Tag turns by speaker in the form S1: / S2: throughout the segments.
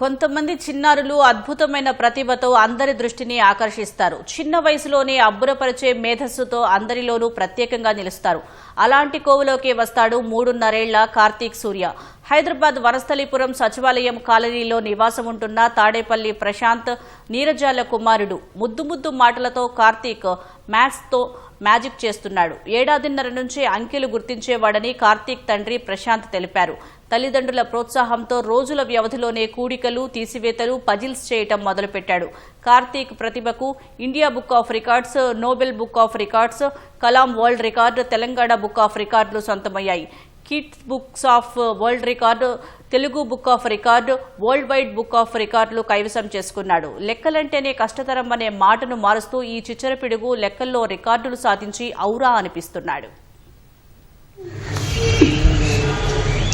S1: కొంతమంది చిన్నారులు అద్భుతమైన ప్రతిభతో అందరి దృష్టిని ఆకర్షిస్తారు. చిన్న వయసులోనే అబ్బురపరిచే మేధస్సుతో అందరిలోనూ ప్రత్యేకంగా నిలుస్తారు. అలాంటి కోవలోకి వస్తాడు మూడున్నరేళ్ళ కార్తీక్ సూర్య. హైదరాబాద్ వనస్థలిపురం సచివాలయం కాలనీలో నివాసం ఉంటున్న తాడేపల్లి ప్రశాంత్ నీరజాల కుమారుడు ముద్దు ముద్దు మాటలతో కార్తీక్ మ్యాథ్స్తో మ్యాజిక్ చేస్తున్నాడు. ఏడాదిన్నర నుంచి అంకెలు గుర్తించేవాడని కార్తీక్ తండ్రి ప్రశాంత్ తెలిపారు. తల్లిదండ్రుల ప్రోత్సాహంతో రోజుల వ్యవధిలోనే కూడికలు తీసివేతలు పజిల్స్ చేయటం మొదలుపెట్టాడు. కార్తీక్ ప్రతిభకు India book of records Nobel book of records Kalam world record Telangana book of రికార్డులు సొంతమయ్యాయి. Kids books of world record Telugu book of record world wide book of రికార్డులు కైవసం చేసుకున్నాడు. లెక్కలంటేనే కష్టతరం అనే మాటను మారుస్తూ ఈ చిచ్చరపిడుగు లెక్కల్లో రికార్డులు సాధించి ఔరా అనిపిస్తున్నాడు.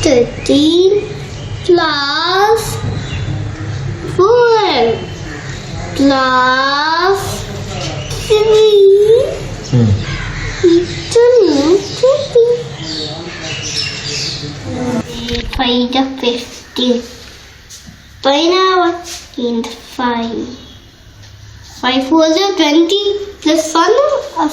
S2: Thirteen by the 15. By now in the 5. 5 was 20 plus 1 of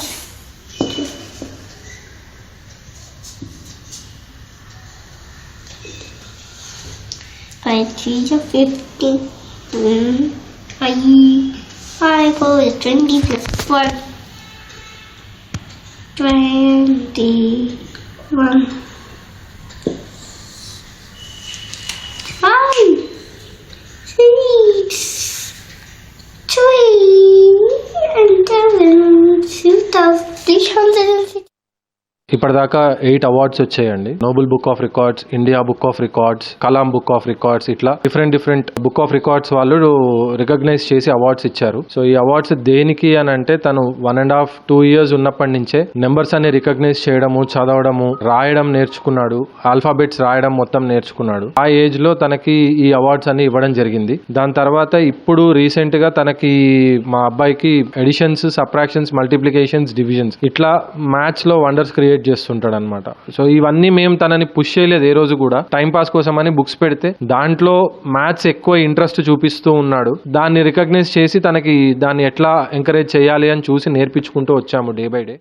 S2: By 3 to 15. Mm. I, 5 over 20 plus 1. 21.
S3: ఇప్పటిదాకా ఎయిట్ అవార్డ్స్ వచ్చాయండి. Nobel book of records India book of records Kalam book of records ఇట్లా different different book of records వాళ్ళు recognise చేసి awards ఇచ్చారు. So ఈ awards దేనికి అని అంటే తను one and half two years ఉన్నప్పటి నుంచే నెంబర్స్ అన్ని రికగ్నైజ్ చేయడము చదవడము రాయడం నేర్చుకున్నాడు. ఆల్ఫాబెట్స్ రాయడం మొత్తం నేర్చుకున్నాడు. ఆ ఏజ్లో తనకి ఈ అవార్డ్స్ అన్ని ఇవ్వడం జరిగింది. దాని తర్వాత ఇప్పుడు రీసెంట్గా తనకి మా అబ్బాయికి ఎడిషన్స్ సప్రాక్షన్స్ మల్టిప్లికేషన్స్ డివిజన్స్ ఇట్లా మ్యాథ్స్లో వండర్స్ క్రియేట్ చేస్తుంటాడు అనమాట సో ఇవన్నీ మేము తనని పుష్ చేయలేదు ఏ రోజు కూడా. టైం పాస్ కోసం అని బుక్స్ పెడితే దాంట్లో మ్యాథ్స్ ఎక్కువ ఇంట్రెస్ట్ చూపిస్తూ ఉన్నాడు. దాన్ని రికగ్నైజ్ చేసి తనకి దాన్ని ఎట్లా ఎంకరేజ్ చేయాలి అని చూసి నేర్పించుకుంటూ వచ్చాము డే బై డే.